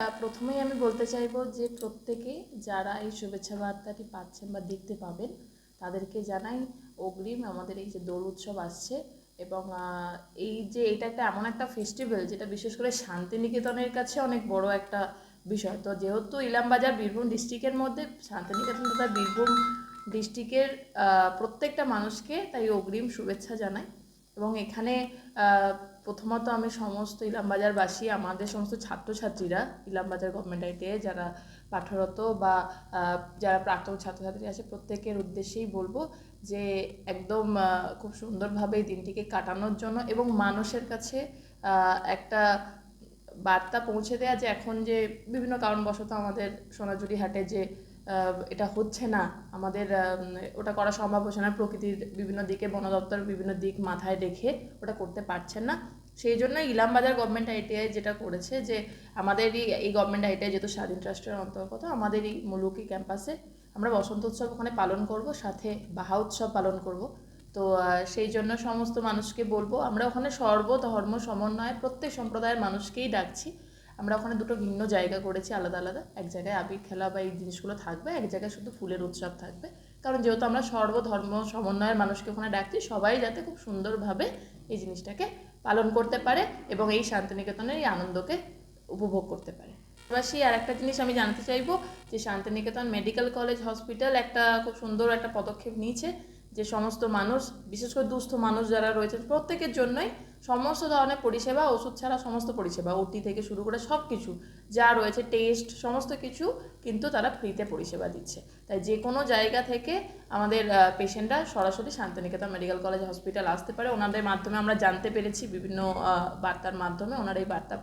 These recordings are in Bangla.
প্রথমেই আমি বলতে চাইব যে প্রত্যেকে যারা এই শুভেচ্ছা বার্তাটি পাচ্ছেন বা দেখতে পাবেন, তাদেরকে জানাই অগ্রিম আমাদের এই যে দোল উৎসব আসছে এবং এই যে এটা একটা এমন একটা ফেস্টিভ্যাল যেটা বিশেষ করে শান্তিনিকেতনের কাছে অনেক বড় একটা বিষয়। তো যেহেতু ইলামবাজার, বীরভূম ডিস্ট্রিক্টের মধ্যে, শান্তিনিকেতন তথা বীরভূম ডিস্ট্রিক্টের প্রত্যেকটা মানুষকে তাই অগ্রিম শুভেচ্ছা জানাই। এবং এখানে প্রথমত আমি সমস্ত ইলামবাজারবাসী, আমাদের সমস্ত ছাত্রছাত্রীরা ইলামবাজার গভর্নমেন্ট আইটিআই যারা পাঠরত বা যারা প্রাক্তন ছাত্রছাত্রী আছে, প্রত্যেকের উদ্দেশ্যেই বলব যে একদম খুব সুন্দরভাবে এই দিনটিকে কাটানোর জন্য এবং মানুষের কাছে একটা বার্তা পৌঁছে দেওয়া যে এখন যে বিভিন্ন কারণবশত আমাদের সোনাঝুরি হাটে যে এটা হচ্ছে না। আমাদের ওটা করা সম্ভব হচ্ছে না। প্রকৃতির বিভিন্ন দিকে, বন দপ্তর বিভিন্ন দিক মাথায় রেখে ওটা করতে পারছেন না। সেই জন্য ইলামবাজার গভর্নমেন্ট আইটিআই যেটা করেছে যে, আমাদেরই, এই গভর্নমেন্ট আইটিআই যেহেতু স্বাধীন ট্রাস্টের অন্তর্গত আমাদের এই মুলুকি ক্যাম্পাসে আমরা বসন্ত উৎসব ওখানে পালন করব, সাথে বাহা উৎসব পালন করব। তো সেই জন্য সমস্ত মানুষকে বলব, আমরা ওখানে সর্বধর্ম, সমন্বয়ে, প্রত্যেক সম্প্রদায়ের মানুষকেই ডাকছি। আমরা ওখানে দুটো ভিন্ন জায়গা করেছি, আলাদা আলাদা। এক জায়গায় আবির খেলা বা এই জিনিসগুলো থাকবে, এক জায়গায় শুধু ফুলের উৎসব থাকবে। কারণ যেহেতু আমরা সর্বধর্ম সমন্বয়ের মানুষকে ওখানে ডাকছি, সবাই যাতে খুব সুন্দরভাবে এই জিনিসটাকে পালন করতে পারে এবং এই শান্তিনিকেতনের এই আনন্দকে উপভোগ করতে পারে। পাশাপাশি আর একটা জিনিস আমি জানতে চাইব, যে শান্তিনিকেতন মেডিকেল কলেজ হসপিটাল একটা খুব সুন্দর একটা পদক্ষেপ নিয়েছে। যে সমস্ত মানুষ, বিশেষ করে দুস্থ মানুষ যারা রয়েছেন, প্রত্যেকের জন্যই সমস্ত ধরনের পরিষেবা, ওষুধ ছাড়া সমস্ত পরিষেবা, ওটি থেকে শুরু করে সব কিছু যা রয়েছে, টেস্ট, সমস্ত কিছু কিন্তু তারা ফ্রিতে পরিষেবা দিচ্ছে। তাই যে কোনো জায়গা থেকে আমাদের পেশেন্টরা সরাসরি শান্তিনিকেতন মেডিকেল কলেজ হসপিটাল আসতে পারে। ওনাদের মাধ্যমে আমরা জানতে পেরেছি, বিভিন্ন বার্তার মাধ্যমে ওনারা এই বার্তা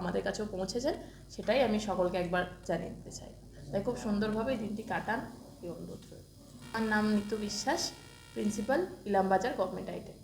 আমাদের কাছেও পৌঁছেছেন। সেটাই আমি সকলকে একবার জানিয়ে দিতে চাই। তাই খুব সুন্দরভাবে দিনটি কাটান। এই অনুরোধ আমার নাম নিতু বিশ্বাস। Principal Ilambazar government item